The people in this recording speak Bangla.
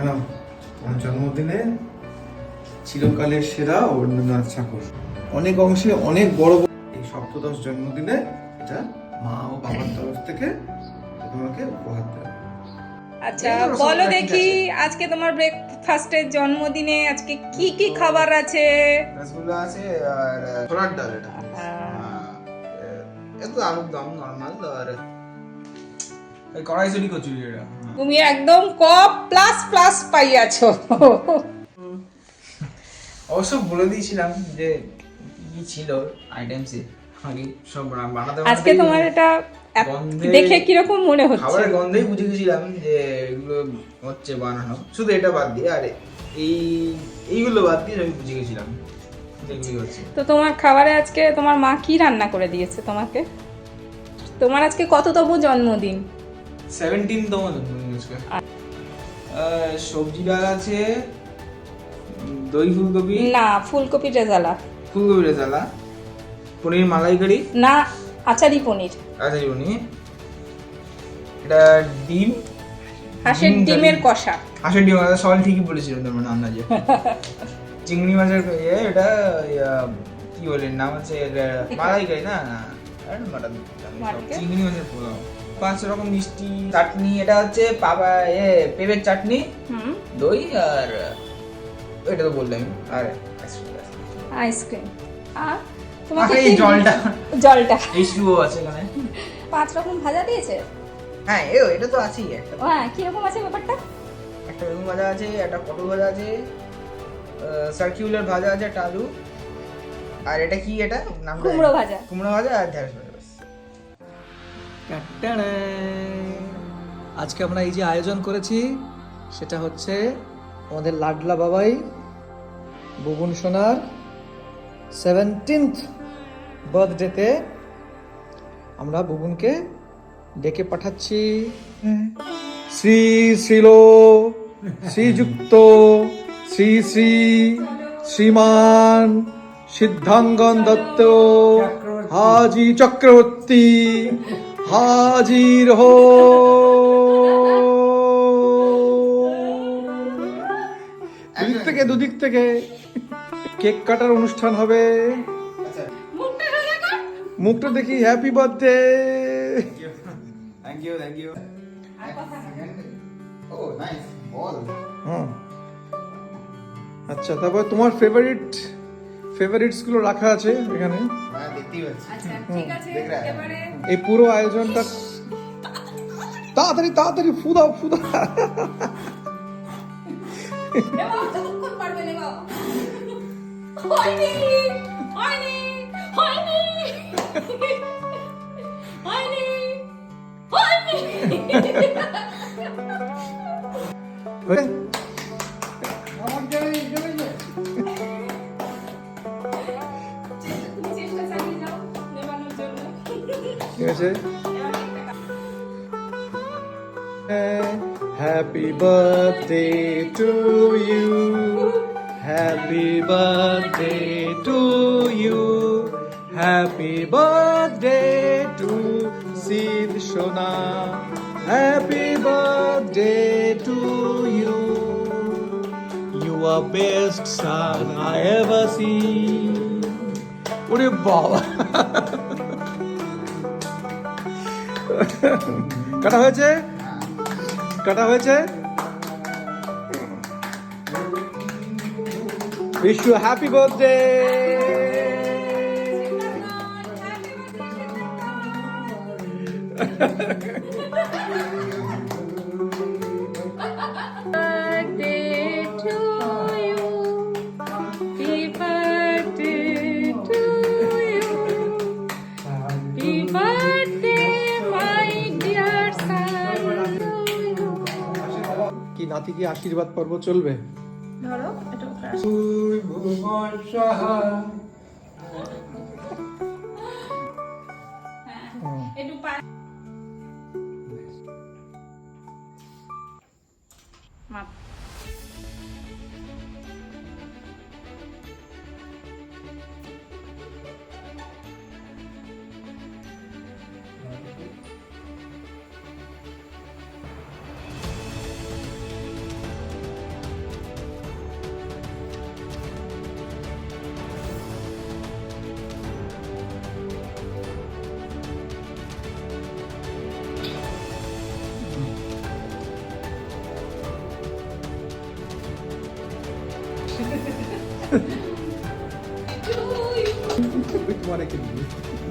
কেন আমার জন্মদিনে চিরকালের সেরা রবীন্দ্রনাথ ঠাকুর। অনেক অংশে অনেক বড় বড়- এই সপ্তদশ জন্মদিনে এটা মা ও বাবার তরফ থেকে তোমাকে উপহার দেবে আচ্ছা বলো দেখি আজকে তোমার ব্রেকফাস্টের জন্মদিনে আজকে কি কি খাবার আছে? রসগোল্লা আছে আর ছোলার ডাল এটা। এত আলুর দম নর্মাল আর কড়াইশুটি কচুরি এটা। তুমি একদম কপ প্লাস প্লাস পাইয়াছো। অবশ্য বলে দিয়েছিলাম যে কি ছিল আইটেমসে আগে সব বানাতে আজকে তোমার এটা দেখে কীরকম মনে হচ্ছে? খাবারের গন্ধেই বুঝে গেছিলাম যে এগুলো হচ্ছে বানানো। শুধু এটা বাদ দিয়ে আর এই এইগুলো বাদ দিয়ে আমি বুঝে গেছিলাম তো তোমার খাবারে আজকে তোমার মা কি রান্না করে দিয়েছে তোমাকে? তোমার আজকে কততম জন্মদিন? সবজি ডাল আছে দই ফুলকপি। না ফুলকপি রেজালা। ফুলকপি রেজালা। পনির মালাইকারি? না আচারি পনির। আচ্ছা উনি এটা ডিম। হাঁসের ডিমের কষা। হাঁসের ডিম সবাই ঠিকই বলেছিল তোমার আন্দাজে। চিংড়ি মাছের ইয়ে এটা কি বলে নাম হচ্ছে মালাইকারি না? চিংড়ি মাছের পোলাও। পাঁচ রকম মিষ্টি চাটনি এটা হচ্ছে পাবা এ পেঁপের চাটনি হুম। দই আর এটা তো বললাম আর আইসক্রিম আর তোমাকে এই জলটা। জলটা। এই শুও আছে এখানে। পাঁচ রকম ভাজা দিয়েছে? হ্যাঁ এ এটা তো আছেই একটা। হ্যাঁ কীরকম আছে ব্যাপারটা? একটা বেগুন ভাজা আছে একটা পটল ভাজা আছে সার্কিউলার ভাজা আছে একটা আলু। আর এটা কি এটা? নামটা কুমড়ো ভাজা। কুমড়ো ভাজা আর ঢেঁড়স ভাজা। আজকে আমরা এই যে আয়োজন করেছি সেটা হচ্ছে আমাদের লাডলা বাবাই বুবুন সোনার সেভেন্টিন্থ বার্থডেতে আমরা বুবুনকে ডেকে পাঠাচ্ছি শ্রী শ্রীল শ্রীযুক্ত শ্রী শ্রী শ্রীমান সিদ্ধাঙ্গন দত্ত হাজি চক্রবর্তী হাজির হো দুদিক থেকে দুদিক থেকে কেক কাটার অনুষ্ঠান হবে। মুখটা দেখি happy birthday thank you thank you O nice বল হুম। আচ্ছা তারপর তোমার ফেভারিট ফেভারিটসগুলো রাখা আছে এখানে। হ্যাঁ আচ্ছা এই পুরো আয়োজনটা তাড়াতাড়ি তাড়াতাড়ি ফুদাও ফুদা। হয়নি, ঠিক আছে। Happy birthday to you happy birthday to you happy birthday to Sid সোনা happy birthday to you you R best son I ever see ওরে বাবা। কাটা হয়েছে? কাটা হয়েছে? উইশ ইউ হ্যাপি বার্থডে কি কি আশীর্বাদ পর্ব চলবে? ধরো এটা ভুবন সাহা। একটু Which one I can use?